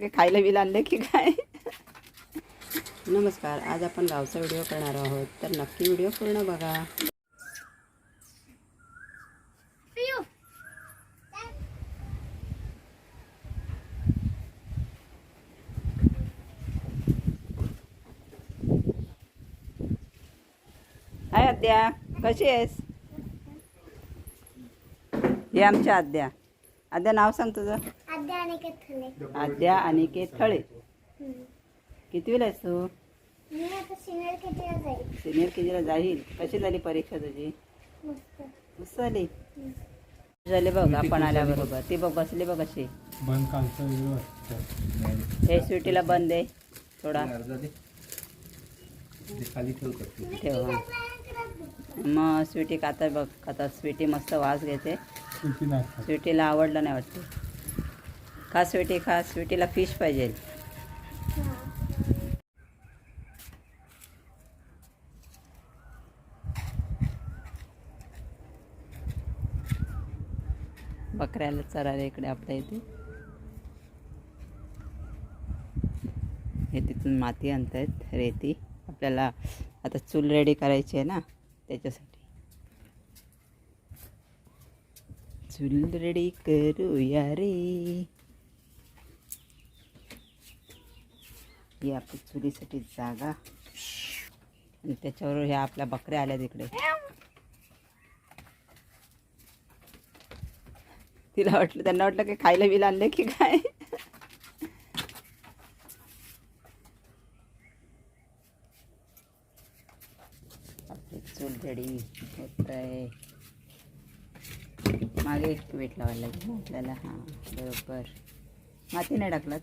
काय खायला बिल आणले की काय? नमस्कार आज आपण गावचा व्हिडिओ करणार आहोत. तर नक्की व्हिडिओ पूर्ण बघा. हाय आद्या कशी आहेस? हे आमच्या आद्या. आद्या नाव सांग तुझं. आद्या अनिकेत थले आद्या अनिकेत थळे कितवीला आहेस तू? मी आता सिनियर केटीला जाईल. सिनियर के जीला जाईल. कशी झाली परीक्षा तुझी? मस्त. मस्त झाली. झाले बघ आपण आल्याबरोबर. ती बघ बसली बघ अशी. हे स्वीटीला बंद आहे थोडा. खाली ठेव हा. मग स्वीटी खाता बघ. खाता स्वीटी मस्त वास घेते. स्वीटीला आवडलं नाही वाटते. खा स्वीटी खा स्वीटीला फिश पाहिजे. बकऱ्याला चरायला इकडे आपल्या इथे. हे तिथून माती आणतायत रेती. आपल्याला आता चूल रेडी करायची आहे ना त्याच्यासाठी. चूल रेडी करूया रे. ही आपली चुलीसाठी जागा. आणि त्याच्यावर ह्या आपल्या बकऱ्या आल्या तिकडे. तिला वाटलं त्यांना वाटलं की खायला बिल आणलं की काय? आपली चूल रेडी होत आहे मागे एक वेट लावायला लागेल आपल्याला. हां बरोबर. माती नाही टाकलात?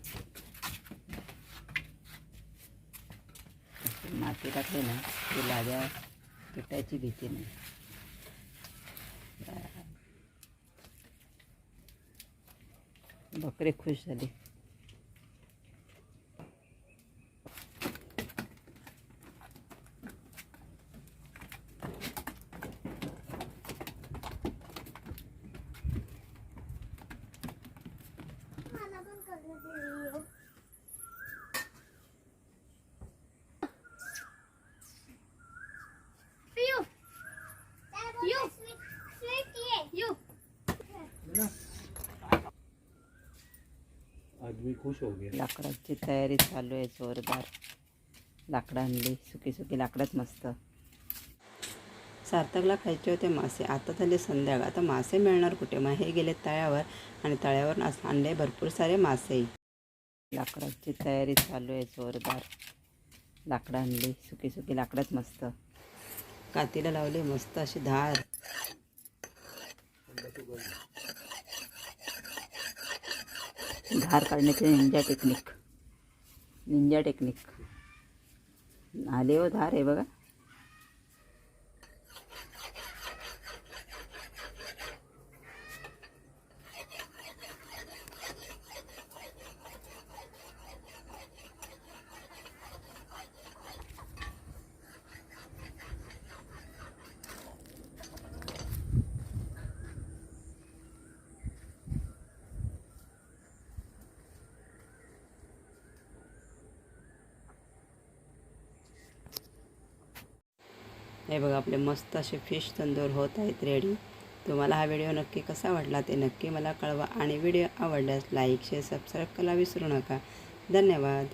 माती टाकली ना की लाद्या तुटायची भीती नाही. बकरे खुश झाले. खुश हो गया। लाकडाची तयारी चालू आहे जोरदार. लाकडं आणली सुकी सुकी लाकडंच मस्त. सार्थकला खायचे होते मासे. आता झाले संध्याकाळ. आता मासे मिळणार कुठे? मग हे गेले तळ्यावर आणि तळ्यावर आणले भरपूर सारे मासे. लाकडाची तयारी चालू आहे जोरदार. लाकडं आणली सुकी सुकी लाकडंच मस्त. कातीला लावली मस्त अशी धार. धार काढण्याचे निंजा टेक्निक निंजा टेक्निक आले हो धार आहे बघा. हे बघा आपले मस्त असे फिश तंदूर होत आहेत रेडी तुम्हाला हा व्हिडिओ नक्की कसा वाटला ते नक्की मला कळवा. आणि व्हिडिओ आवडल्यास लाईक शेअर सबस्क्राईब करायला विसरू नका. धन्यवाद.